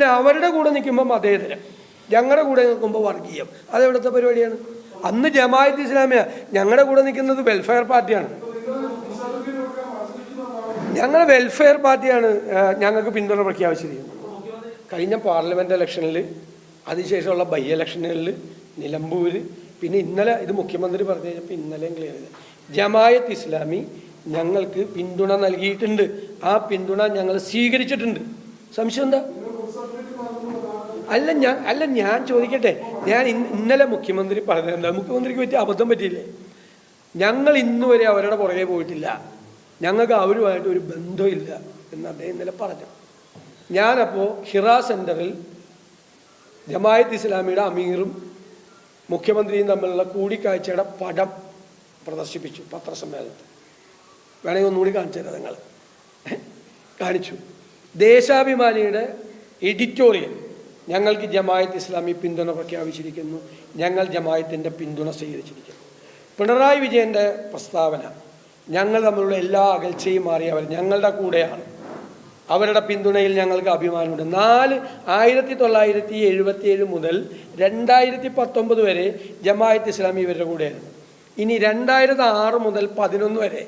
പിന്നെ അവരുടെ കൂടെ നിൽക്കുമ്പോൾ മതേതരം ഞങ്ങളുടെ കൂടെ നിൽക്കുമ്പോൾ വർഗീയം. അതെവിടുത്തെ പരിപാടിയാണ്? അന്ന് ജമാഅത്ത് ഇസ്ലാമിയ. ഞങ്ങളുടെ കൂടെ നിൽക്കുന്നത് വെൽഫെയർ പാർട്ടിയാണ് ഞങ്ങൾ വെൽഫെയർ പാർട്ടിയാണ് ഞങ്ങൾക്ക് പിന്തുണ പ്രഖ്യാപിച്ചിരിക്കുന്നത്. കഴിഞ്ഞ പാർലമെന്റ് ഇലക്ഷനിൽ അതിനുശേഷമുള്ള ബൈ ഇലക്ഷനുകളിൽ നിലമ്പൂർ പിന്നെ ഇന്നലെ ഇത് മുഖ്യമന്ത്രി പറഞ്ഞു കഴിഞ്ഞപ്പോൾ ഇന്നലെയും ക്ലിയർ ചെയ്ത്. ജമായത്ത് ഇസ്ലാമി ഞങ്ങൾക്ക് പിന്തുണ നൽകിയിട്ടുണ്ട്. ആ പിന്തുണ ഞങ്ങൾ സ്വീകരിച്ചിട്ടുണ്ട്. സംശയം എന്താ? അല്ല ഞാൻ അല്ല ഞാൻ ചോദിക്കട്ടെ. ഞാൻ ഇന്നലെ മുഖ്യമന്ത്രി പറഞ്ഞത് എന്താ? മുഖ്യമന്ത്രിക്ക് പറ്റിയ അബദ്ധം പറ്റിയില്ലേ? ഞങ്ങൾ ഇന്ന് വരെ അവരുടെ പുറകെ പോയിട്ടില്ല. ഞങ്ങൾക്ക് അവരുമായിട്ട് ഒരു ബന്ധമില്ല എന്ന് അദ്ദേഹം ഇന്നലെ പറഞ്ഞു. ഞാനപ്പോൾ ഹിറ സെന്ററിൽ ജമായത്ത് ഇസ്ലാമിയുടെ അമീറും മുഖ്യമന്ത്രിയും തമ്മിലുള്ള കൂടിക്കാഴ്ചയുടെ പടം പ്രദർശിപ്പിച്ചു പത്രസമ്മേളനത്തിൽ. വേണമെങ്കിൽ ഒന്നുകൂടി കാണിച്ചു തരാം നിങ്ങൾ. കാണിച്ചു. ദേശാഭിമാനിയുടെ എഡിറ്റോറിയൽ. ഞങ്ങൾക്ക് ജമായത്ത് ഇസ്ലാമി പിന്തുണ പ്രഖ്യാപിച്ചിരിക്കുന്നു. ഞങ്ങൾ ജമായത്തിന്റെ പിന്തുണ സ്വീകരിച്ചിരിക്കുന്നു. പിണറായി വിജയന്റെ പ്രസ്താവന ഞങ്ങൾ തമ്മിലുള്ള എല്ലാ അകൽച്ചയും മാറിയവർ ഞങ്ങളുടെ കൂടെയാണ്. അവരുടെ പിന്തുണയിൽ ഞങ്ങൾക്ക് അഭിമാനമുണ്ട്. നാല് ആയിരത്തി തൊള്ളായിരത്തി എഴുപത്തി ഏഴ് മുതൽ രണ്ടായിരത്തി പത്തൊമ്പത് വരെ ജമായത്ത് ഇസ്ലാമി ഇവരുടെ കൂടെയായിരുന്നു ഇനി രണ്ടായിരത്തി ആറ് മുതൽ പതിനൊന്ന് വരെ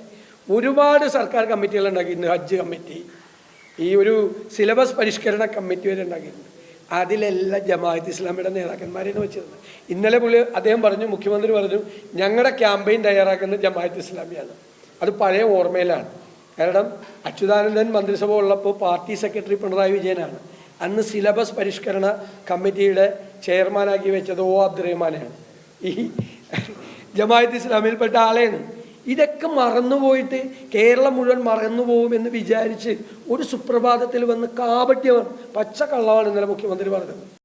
ഒരുപാട് സർക്കാർ കമ്മിറ്റികൾ ഹജ്ജ് കമ്മിറ്റി ഈ ഒരു സിലബസ് പരിഷ്കരണ കമ്മിറ്റി വരെ ഉണ്ടാക്കിയിട്ടുണ്ട്. അതിലെല്ലാം ജമാഅത്ത് ഇസ്ലാമിയുടെ നേതാക്കന്മാരെയാണ് വെച്ചിരുന്നത്. ഇന്നലെ പുള്ളി അദ്ദേഹം പറഞ്ഞു മുഖ്യമന്ത്രി പറഞ്ഞു ഞങ്ങളുടെ ക്യാമ്പയിൻ തയ്യാറാക്കുന്നത് ജമാഅത്ത് ഇസ്ലാമിയാണ്. അത് പഴയ ഓർമ്മയിലാണ്. കാരണം അച്യുതാനന്ദൻ മന്ത്രിസഭ ഉള്ളപ്പോൾ പാർട്ടി സെക്രട്ടറി പിണറായി വിജയനാണ്. അന്ന് സിലബസ് പരിഷ്കരണ കമ്മിറ്റിയുടെ ചെയർമാനാക്കി വെച്ചത് ഒ അബ്ദുറഹ്മാനാണ് ഈ ജമാഅത്ത് ഇസ്ലാമിൽപ്പെട്ട ആളെയാണ്. ഇതൊക്കെ മറന്നുപോയിട്ട് കേരളം മുഴുവൻ മറന്നുപോകുമെന്ന് വിചാരിച്ച് ഒരു സുപ്രഭാതത്തിൽ വന്ന് കാപട്യമാണ് പച്ച കള്ളമാണ് ഇന്നലെ മുഖ്യമന്ത്രി പറഞ്ഞത്.